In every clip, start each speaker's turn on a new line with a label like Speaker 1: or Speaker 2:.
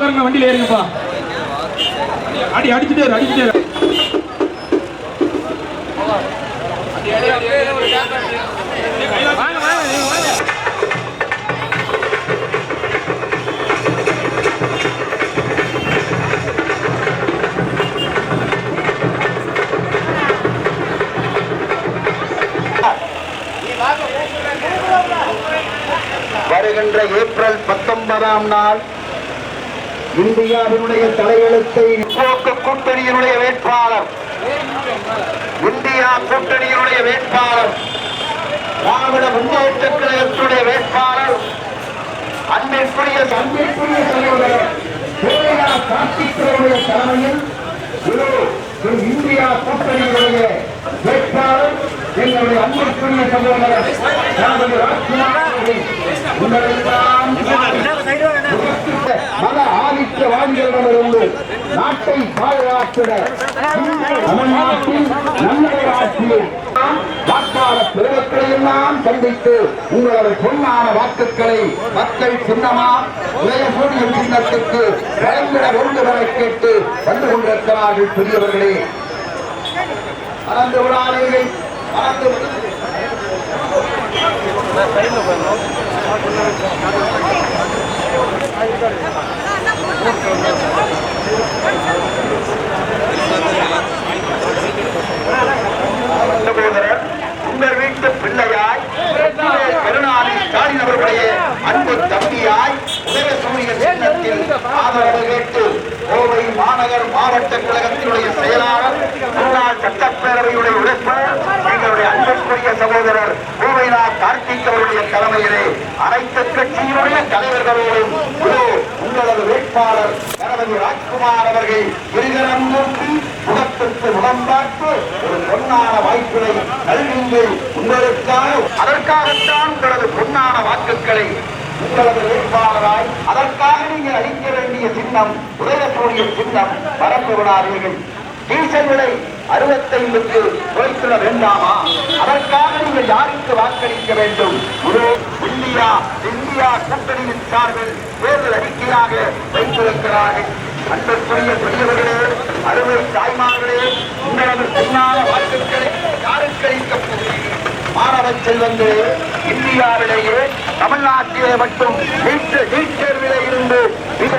Speaker 1: எடுங்க வண்டியில் ஏறுங்கப்பா. அடி அடிச்சுட்டே இரு அடிச்சுட்டே இரு.
Speaker 2: வருகின்ற ஏப்ரல் பத்தொன்பதாம் நாள் இந்தியாவினுடைய தலையெழுத்தை கூட்டணியினுடைய வேட்பாளர். இந்தியா கூட்டணியினுடைய வேட்பாளர். திராவிட முன்னேற்ற கழகத்துடைய வேட்பாளர். அன்பிற்குரிய அன்பிற்குரிய சோனியா கார்த்திகனுடைய தலைமையில் இந்தியா கூட்டணியினுடைய வேட்பாளர் எங்களுடைய அன்பிற்குரிய சகோதரர் திராவிட ராஜ்குமார் அவர்கள் உங்களெல்லாம் மத ஆதிக்கவாதிகளிடமிருந்து நாட்டை பாதுகாத்திட தமிழ்நாட்டில் நல்ல ஆட்சியை எல்லாம் சந்தித்து உங்களது பொன்னான வாக்குகளை மக்கள் சின்னமா உதயசூரிய சின்னத்துக்கு வழங்கிட வேண்டும் என கேட்டு வந்து கொண்டிருக்கிறார்கள் பெரியவர்களே மறந்து விடாதீர்கள் மறந்து விடாதீர்கள். சகோதரர் உங்கள் வீட்டு பிள்ளையாய் கருணாநிதி ஸ்டாலின் அவர்களுடைய அன்பு தம்பியாய் உதயசூரிய சின்னத்தில் ஆதரவு கேட்டு கோவை மாநகர் மாவட்ட கழகத்தினுடைய செயலாளர் முன்னாள் சட்டப்பேரவையுடைய உறுப்பினர் எங்களுடைய அன்புக்குரிய சகோதரர் கோவைநா கார்த்திக் அவருடைய தலைமையிலே அனைத்து கட்சியினுடைய தலைவர்களோடும் இதோ உங்களது வேட்பாளர் கணபதி ராஜ்குமார் அவர்கள் இருகரம் நோக்கி முகத்திற்கு முகம் பார்த்து ஒரு பொன்னான வாய்ப்பினை நல்குங்கள் அதற்காகத்தான் உங்களது பொன்னான வாக்குகளை உங்களது வேட்பாளராய் அதற்காக நீங்கள் அளிக்க வேண்டிய சின்னம் உதயசூரிய சின்னம் பரந்து விடாதீர்கள். டீசல் விலை அறுபத்தைந்துக்கு குறைத்திட வேண்டாமா? அதற்காக நீங்கள் யாருக்கு வாக்களிக்க வேண்டும்? ஒரு இந்தியா இந்தியா கூட்டணியின் சார்பில் தேர்தல் அறிக்கையாக வைத்திருக்கிறார்கள். அன்புக்குரிய பெரியவர்களே அருமை தாய்மார்களே உங்களது பொன்னான வாக்குகளை யாருக்கு அளிக்கப் மாணவர் மாணவ செல்வங்களே இந்தியாவிலேயே தமிழ்நாட்டிலே மட்டும் நீட் நீட் தேர்விலே இருந்து இந்த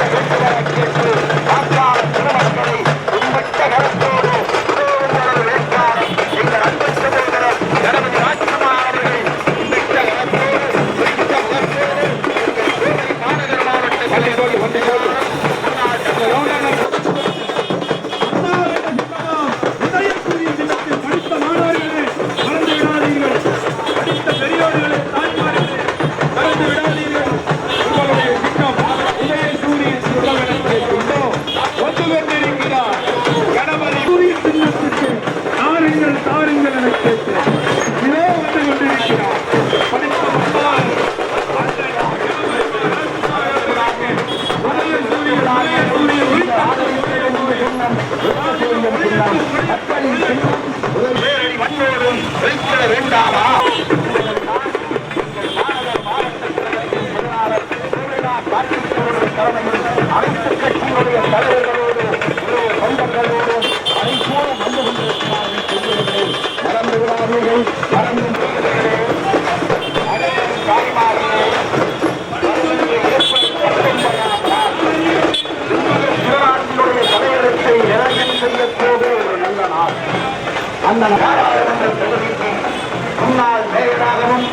Speaker 2: அந்த நாடாளுமன்ற தொகுதிக்கு முன்னாள் மேயராகவும்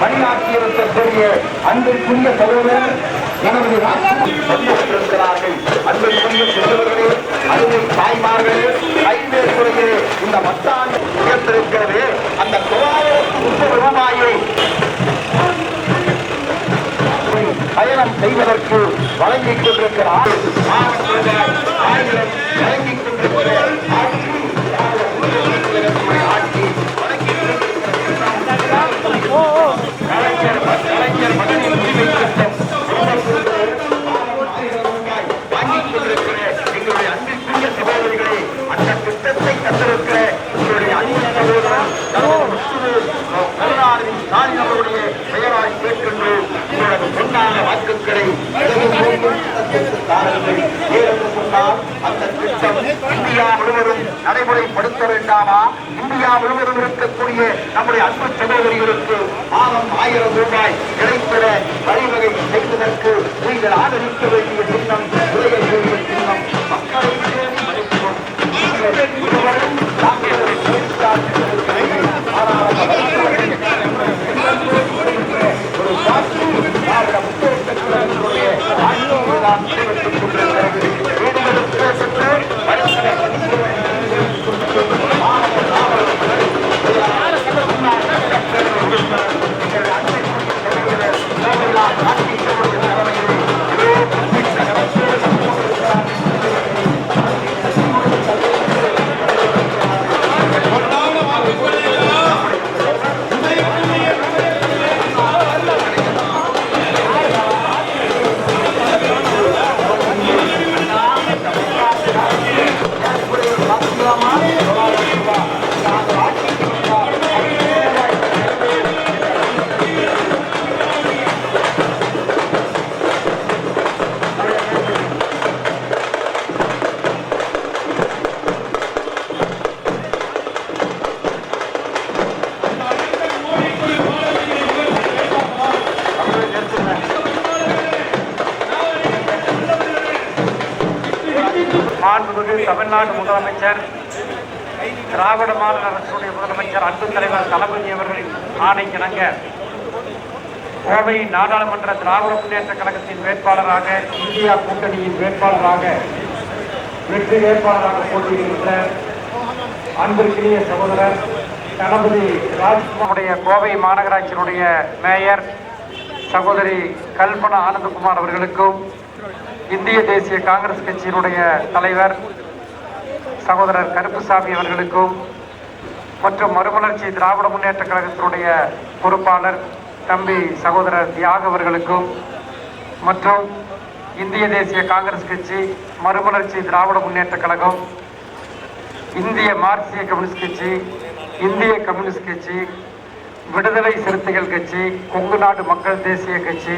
Speaker 2: பணியாற்றியிருக்கக்கூடிய அன்பிற்குரிய சகோதரர் எனது ராஜ்குமார் அன்பிற்குரிய சிறுவர்களே அருமை தாய்மார்களே ரயில்வே துறையிலே இந்த மத்தாண்டு உயர்ந்திருக்கிறது அந்த தொள்ளாயிரத்தி முப்பது ரூபாயை பயணம் செய்வதற்கு வழங்கிக் கொண்டிருக்கிறார் ஆயிரம் வழங்கிக் கொண்டிருக்கிறார் அந்த திட்டம் இந்தியா முழுவதும் நடைமுறைப்படுத்த வேண்டாமா? இந்தியா முழுவதும் இருக்கக்கூடிய நம்முடைய அன்பு சகோதரிகளுக்கு மாதம் ஆயிரம் ரூபாய் கிடைத்திட வழிவகை செய்வதற்கு நீங்கள் ஆதரிக்க வேண்டிய சின்னம் உதயசூரிய சின்னம் மக்களை
Speaker 3: அரசுடைய முதலமைச்சர் அன்பு தலைவர் தளபதி அவர்களின் ஆணைக்கிணங்க கோவை நாடாளுமன்ற திராவிட முன்னேற்ற கழகத்தின் வேட்பாளராக இந்தியா கூட்டணியின் வேட்பாளராக வெற்றி வேட்பாளராக போட்டியிடுகின்ற அன்பிற்கினிய சகோதரர் தளபதி ராஜ்குமாருடைய கோவை மாநகராட்சியினுடைய மேயர் சகோதரி கல்பனா ஆனந்தகுமார் அவர்களுக்கும் இந்திய தேசிய காங்கிரஸ் கட்சியினுடைய தலைவர் சகோதரர் கருப்புசாமி அவர்களுக்கும் மற்றும் மறுமலர்ச்சி திராவிட முன்னேற்ற கழகத்தினுடைய பொறுப்பாளர் தம்பி சகோதரர் தியாக அவர்களுக்கும் மற்றும் இந்திய தேசிய காங்கிரஸ் கட்சி மறுமலர்ச்சி திராவிட முன்னேற்ற கழகம் இந்திய மார்க்சிய கம்யூனிஸ்ட் கட்சி இந்திய கம்யூனிஸ்ட் கட்சி விடுதலை சிறுத்தைகள் கட்சி கொங்கு நாடு மக்கள் தேசிய கட்சி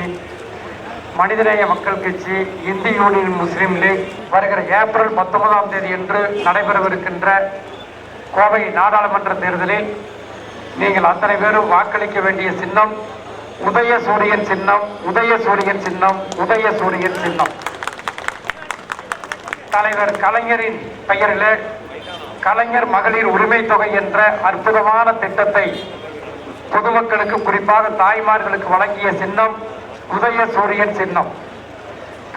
Speaker 3: Manithaneya Makkal Katchi Indhiya Union Muslim League வருகிற ஏப்ரல் பத்தொன்பதாம் தேதி என்று நடைபெறவிருக்கின்ற கோவை நாடாளுமன்ற தேர்தலில் நீங்கள் அத்தனை பேரும் வாக்களிக்க வேண்டிய சின்னம் உதயசூரியன் சின்னம் உதயசூரியன் சின்னம் உதயசூரியன் சின்னம். தலைவர் கலைஞரின் பெயரில் கலைஞர் மகளிர் உரிமை தொகை என்ற அற்புதமான திட்டத்தை பொதுமக்களுக்கு குறிப்பாக தாய்மார்களுக்கு வழங்கிய சின்னம் உதயசூரியன் சின்னம்.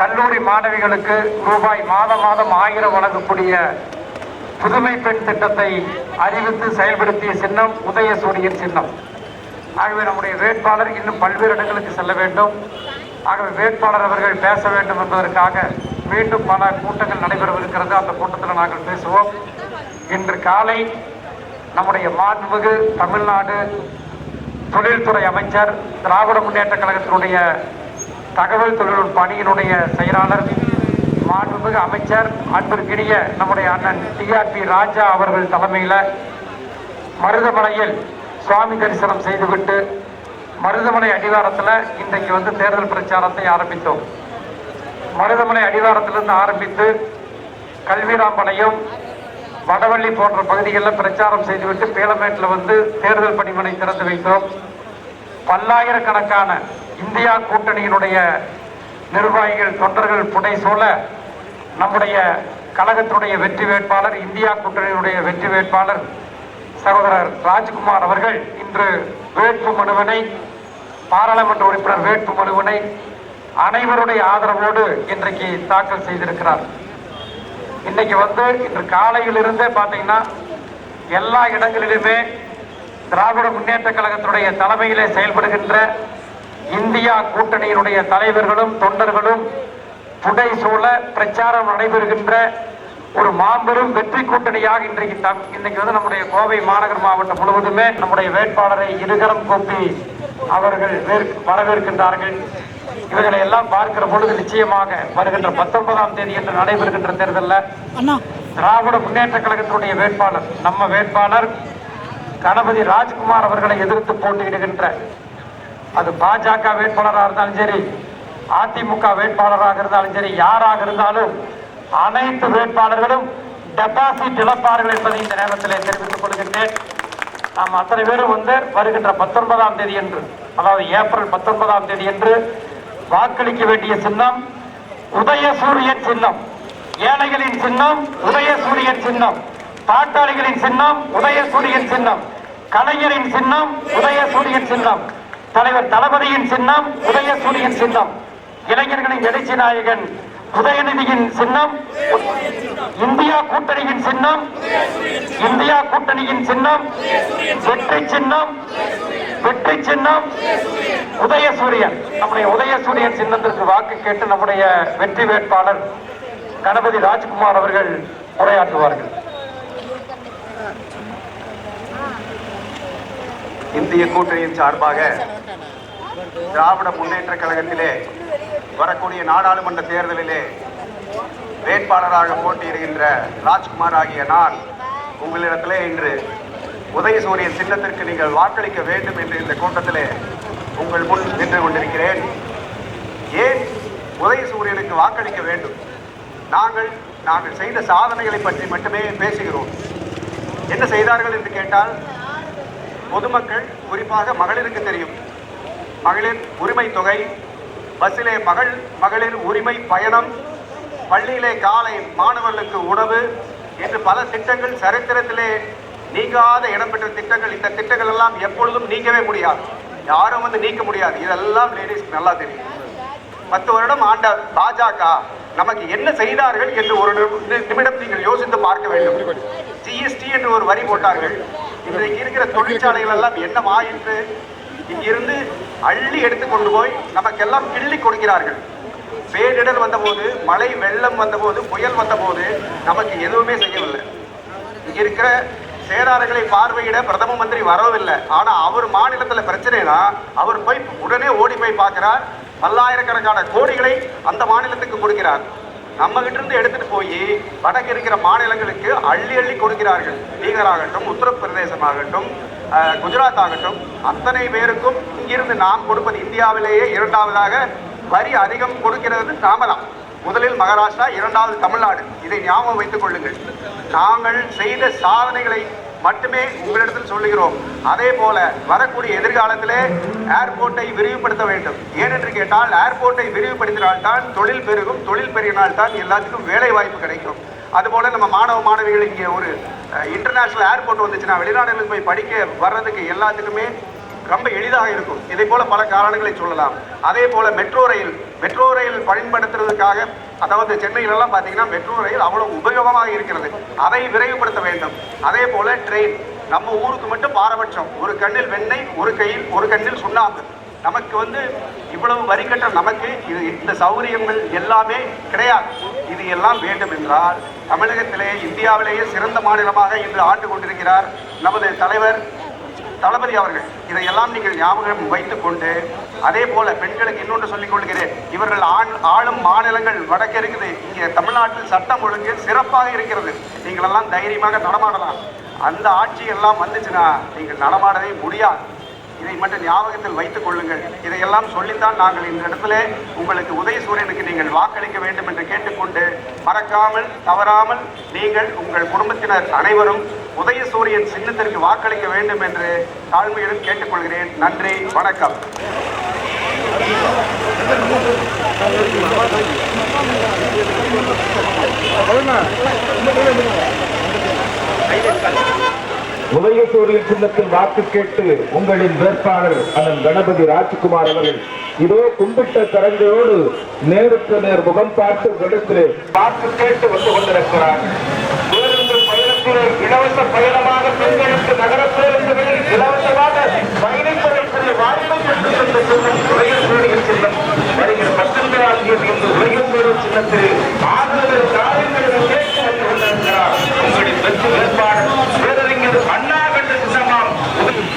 Speaker 3: கல்லூரி மாணவிகளுக்கு ரூபாய் மாதம் மாதம் ஆயிரம் வழங்கக்கூடிய புதுமை பெண் திட்டத்தை அறிவித்து செயல்படுத்திய சின்னம் உதயசூரியன் சின்னம். ஆகவே நம்முடைய வேட்பாளர் இன்னும் பல்வேறு இடங்களுக்கு செல்ல வேண்டும். ஆகவே வேட்பாளர் அவர்கள் பேச வேண்டும் என்பதற்காக மீண்டும் பல கூட்டங்கள் நடைபெறவிருக்கிறது. அந்த கூட்டத்தில் நாங்கள் பேசுவோம். இன்று காலை நம்முடைய மாண்புமிகு தமிழ்நாடு தொழில்துறை அமைச்சர் திராவிட முன்னேற்ற கழகத்தினுடைய தகவல் தொழில்நுட்ப அணியினுடைய செயலாளர் மாண்புமிகு அமைச்சர் அன்பிற்கினிய நம்முடைய அண்ணன் டிஆர்பி ராஜா அவர்கள் தலைமையில் மருதமலையில் சுவாமி தரிசனம் செய்துவிட்டு மருதமலை அடிவாரத்தில் இன்றைக்கு வந்து தேர்தல் பிரச்சாரத்தை ஆரம்பித்தோம். மருதமலை அடிவாரத்திலிருந்து ஆரம்பித்து கல்விராம்பாளையம் வடவள்ளி போன்ற பகுதிகளில் பிரச்சாரம் செய்துவிட்டு பேலமேட்டில் வந்து தேர்தல் பணிமனை திறந்து வைத்தோம். பல்லாயிரக்கணக்கான இந்தியா கூட்டணியினுடைய நிர்வாகிகள் தொண்டர்கள் புடை சூழ நம்முடைய கழகத்தினுடைய வெற்றி வேட்பாளர் இந்தியா கூட்டணியினுடைய வெற்றி வேட்பாளர் சகோதரர் ராஜ்குமார் அவர்கள் இன்று வேட்பு மனுவினை பாராளுமன்ற உறுப்பினர் வேட்பு மனுவினை அனைவருடைய ஆதரவோடு இன்றைக்கு தாக்கல் செய்திருக்கிறார். இன்னைக்கு வந்து இன்று காலையிலிருந்தே பார்த்தீங்கன்னா எல்லா இடங்களிலுமே திராவிட முன்னேற்ற கழகத்தினுடைய தலைமையிலே செயல்படுகின்ற இந்தியா கூட்டணியினுடைய தலைவர்களும் தொண்டர்களும் புடை சூழ பிரச்சாரம் நடைபெறுகின்ற ஒரு மாபெரும் வெற்றி கூட்டணியாக இன்றைக்கு இன்னைக்கு வந்து நம்முடைய கோவை மாநகர் மாவட்டம் முழுவதுமே நம்முடைய வேட்பாளரை இருகரம் கூப்பி அவர்கள் வேற்- வரவேற்கின்றார்கள். இவர்களை எல்லாம் பார்க்கிற பொழுது நிச்சயமாக வருகின்ற பத்தொன்பதாம் தேதி என்று நடைபெறுகின்ற தேர்தலில் திராவிட முன்னேற்ற கழகத்தினுடைய வேட்பாளர் நம்ம வேட்பாளர் கணபதி ராஜ்குமார் அவர்களை எதிர்த்து போட்டியிடுகின்ற அது பாஜக வேட்பாளராக இருந்தாலும் சரி அதிமுக வேட்பாளராக இருந்தாலும் சரி யாராக இருந்தாலும் அனைத்து வேட்பாளர்களும் டெபாசிட் இழப்பார்கள் என்பதை இந்த நேரத்தில் தெரிவித்துக் கொள்கின்றேன். நாம் அத்தனை பேரும் வந்து வருகின்ற பத்தொன்பதாம் தேதி என்று அதாவது ஏப்ரல் பத்தொன்பதாம் தேதி என்று வாக்களிக்க வேண்டிய சின்னம் உதயசூரியன் சின்னம் ஏழைகளின் சின்னம் உதயசூரியன் சின்னம் பாட்டாளிகளின் சின்னம் உதயசூரியன் சின்னம் கலைஞரின் சின்னம் உதயசூரியன் சின்னம். தலைவர் தளபதியின் சின்னம் உதயசூரியன் சின்னம். இளைஞர்களின் எழுச்சி நாயகன் உதயநிதியின் சின்னம் இந்தியா கூட்டணியின் சின்னம் இந்தியா கூட்டணியின் சின்னம் வெற்றி சின்னம் வெற்றி சின்னம் உதயசூரியன். நம்முடைய உதயசூரியன் சின்னத்திற்கு வாக்கு கேட்டு நம்முடைய வெற்றி வேட்பாளர் கணபதி ராஜ்குமார் அவர்கள் உரையாற்றுவார்கள்.
Speaker 4: இந்திய கூட்டணியின் சார்பாக திராவிட முன்னேற்ற கழகத்திலே வரக்கூடிய நாடாளுமன்ற தேர்தலிலே வேட்பாளராக போட்டியிடுகின்ற ராஜ்குமார் ஆகிய நான் உங்களிடத்திலே இன்று உதயசூரியன் சின்னத்திற்கு நீங்கள் வாக்களிக்க வேண்டும் என்று இந்த கூட்டத்திலே உங்கள் முன் நின்று கொண்டிருக்கிறேன். ஏன் உதயசூரியனுக்கு வாக்களிக்க வேண்டும்? நாங்கள் நாங்கள் செய்த சாதனைகளை பற்றி மட்டுமே பேசுகிறோம். என்ன செய்தார்கள் என்று கேட்டால் பொதுமக்கள் குறிப்பாக மகளிருக்கு தெரியும். மகளிர் உரிமை தொகை பஸ்ஸிலே மகள் மகளிர் உரிமை பயணம் பள்ளியிலே காலை மாணவர்களுக்கு உணவு என்று பல திட்டங்கள் சரித்திரத்திலே நீங்காத இடம்பெற்ற திட்டங்கள் இந்த திட்டங்கள் எல்லாம் எப்பொழுதும் நீக்கவே முடியாது. யாரும் வந்து நீக்க முடியாது. இதெல்லாம் லேடிஸ்க்கு நல்லா தெரியும். பத்து வருடம் ஆண்ட பாஜக. நமக்கு என்ன செய்தார்கள் என்று ஒரு நிமி- நிமிடம் நீங்கள் யோசித்து பார்க்க வேண்டும். ஜிஎஸ்டி என்று ஒரு வரி போட்டார்கள். இன்றைக்கு இருக்கிற தொழிற்சாலைகள் எல்லாம் என்னமா என்று இங்கிருந்து அள்ளி எடுத்து கொண்டு போய் நமக்கெல்லாம் கிள்ளி கொடுக்கிறார்கள். பேரிடர் வந்தபோது மழை வெள்ளம் வந்தபோது புயல் வந்தபோது நமக்கு எதுவுமே செய்யவில்லை. இங்கே இருக்கிற சேதாரங்களை பார்வையிட பிரதம மந்திரி வரவில்லை. ஆனா அவர் மாநிலத்துல பிரச்சனைனா அவர் போய் உடனே ஓடி போய் பார்க்கிறார். பல்லாயிரக்கணக்கான கோடிகளை அந்த மாநிலத்துக்கு கொடுக்கிறார். நம்ம கிட்ட இருந்து எடுத்துட்டு போய் வடக்கு இருக்கிற மாநிலங்களுக்கு அள்ளி அள்ளி கொடுக்கிறார்கள். பீகார் ஆகட்டும் உத்தரப்பிரதேசம் ஆகட்டும் குஜராத் ஆகட்டும் அத்தனை பேருக்கும் இங்கிருந்து நாம் கொடுப்பது இந்தியாவிலேயே இரண்டாவதாக வரி அதிகம் கொடுக்கிறது தாமதம். முதலில் மகாராஷ்டிரா இரண்டாவது தமிழ்நாடு. இதை ஞாபகம் வைத்துக் கொள்ளுங்கள். நாங்கள் செய்த சாதனைகளை மட்டுமே உங்களிடத்தில் சொல்லுகிறோம். அதே போல வரக்கூடிய எதிர்காலத்திலே ஏர்போர்ட்டை விரிவுபடுத்த வேண்டும். ஏனென்று கேட்டால் ஏர்போர்ட்டை விரிவுபடுத்தினால்தான் தொழில் பெருகும் தொழில் பெருகினால்தான் எல்லாத்துக்கும் வேலை வாய்ப்பு கிடைக்கும். அதுபோல நம்ம மாணவ மாணவிகள் இங்கே ஒரு இன்டர்நேஷனல் ஏர்போர்ட் வந்துச்சுன்னா வெளிநாடுகளுக்கு போய் படிக்க வர்றதுக்கு எல்லாத்துக்குமே ரொம்ப எளிதாக இருக்கும். இதை போல பல காரணங்களை சொல்லலாம். அதே போல மெட்ரோ ரயில் மெட்ரோ ரயில் பயன்படுத்துறதுக்காக அதாவது சென்னையிலெல்லாம் பார்த்தீங்கன்னா மெட்ரோ ரயில் அவ்வளவு உபயோகமாக இருக்கிறது. அதை விரைவுபடுத்த வேண்டும். அதே போல ட்ரெயின் நம்ம ஊருக்கு மட்டும் பாரபட்சம். ஒரு கண்ணில் வெண்ணெய் ஒரு கையில் ஒரு கண்ணில் சுண்ணாம்பு. நமக்கு வந்து இவ்வளவு வரி கட்ட நமக்கு இது இந்த சௌகரியங்கள் எல்லாமே கிடையாது. இது எல்லாம் வேண்டும் என்றால் தமிழகத்திலே இந்தியாவிலேயே சிறந்த மாநிலமாக இன்று ஆண்டு கொண்டிருக்கிறார் நமது தலைவர் தளபதி அவர்கள் இதையெல்லாம் நீங்கள் ஞாபகம் வைத்துக் கொண்டு அதே போல பெண்களுக்கு இன்னொன்று சொல்லிக் கொள்கிறேன். இவர்கள் ஆண் ஆளும் மாநிலங்கள் வடக்கு இருக்குது. இங்கே தமிழ்நாட்டில் சட்டம் ஒழுங்கு சிறப்பாக இருக்கிறது. நீங்கள் எல்லாம் தைரியமாக நடமாடலாம். அந்த ஆட்சி எல்லாம் வந்துச்சுன்னா நீங்கள் நடமாடவே முடியாது. இதை மட்டும் ஞாபகத்தில் வைத்துக் கொள்ளுங்கள். இதையெல்லாம் சொல்லித்தான் நாங்கள் இந்த இடத்துல உங்களுக்கு உதயசூரியனுக்கு நீங்கள் வாக்களிக்க வேண்டும் என்று கேட்டுக்கொண்டு மறக்காமல் தவறாமல் நீங்கள் உங்கள் குடும்பத்தினர் அனைவரும் உதயசூரியன் சின்னத்திற்கு வாக்களிக்க வேண்டும் என்று தாழ்மையுடன் கேட்டுக்கொள்கிறேன். நன்றி வணக்கம்.
Speaker 5: உதயசூரியன் சின்னத்தில் வாக்கு கேட்டு உங்களின் வேட்பாளர் அண்ணன் கணபதி ராஜ்குமார் அவர்கள் இதோ கும்பிட்ட கரங்களோடு நேருக்கு நேர் முகம் பார்த்து உங்களிடத்திலே வாக்கு கேட்டு வந்து கொண்டிருக்கிறார். இலவச பயணமாக பெண்களுக்கு நகர பேருந்துகளில் இலவசமாக பயணிப்பதற்குரிய வாய்ப்பை பெற்று சின்னம். வருகிற பத்தொன்பதாம் தேதி இந்த உதயசூரியன் சின்னத்தில் ஆதரவு காரியங்களுக்கு கேட்டு வந்து கொண்டிருக்கிறார் உங்களின் வெற்றி வேட்பாளர் பேரறிஞர் அண்ணா கண்ட சின்னமாம்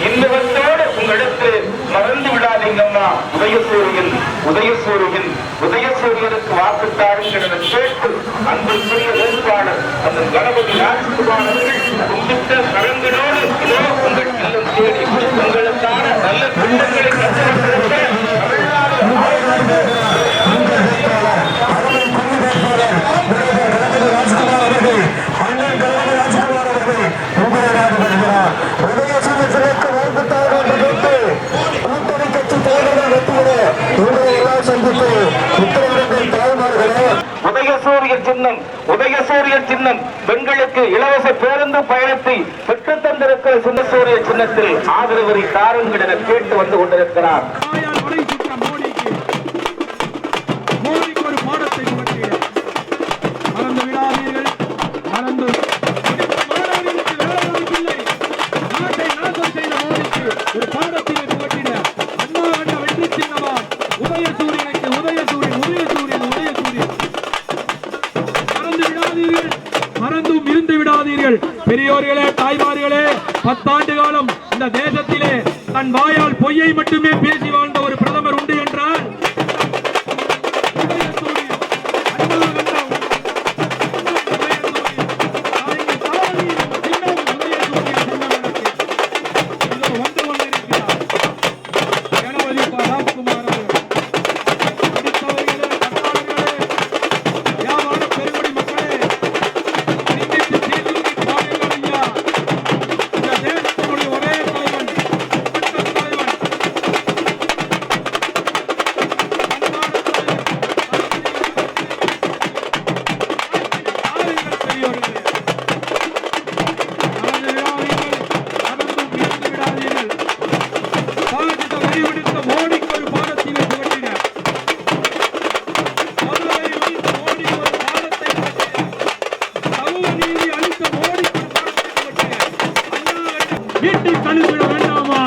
Speaker 5: இன்னவத்தோடு உங்களுக்கு மறந்து விடாதீங்கம்மா உதயசூரியன் உதயசூரியன் உதயசூரியனுக்கு வாக்குத்தாருங்கிறத கேட்டு அன்பிற்குரிய வேட்பாளர் அந்த கணபதி ராஜ்குமார் அவர்கள் கும்பிட்ட கரங்களோடு இதோ உங்கள் இல்லம் தேடி உங்களுக்கான நல்ல திட்டங்களை கற்றுக்கொண்டிருக்க சூரிய சின்னம் பெண்களுக்கு இலவச பேருந்து பயணத்தை பெற்றுத் தந்திருக்கிற சின்ன சூரிய சின்னத்தில் ஆதரவரை தாருங்கள் என கேட்டு வந்து கொண்டிருக்கிறார்.
Speaker 1: பத்தாண்டு காலம் இந்த தேசத்திலே தன் வாயால் பொய்யை மட்டுமே பேசி ஈட்டி கணித்திட வேண்டாமா?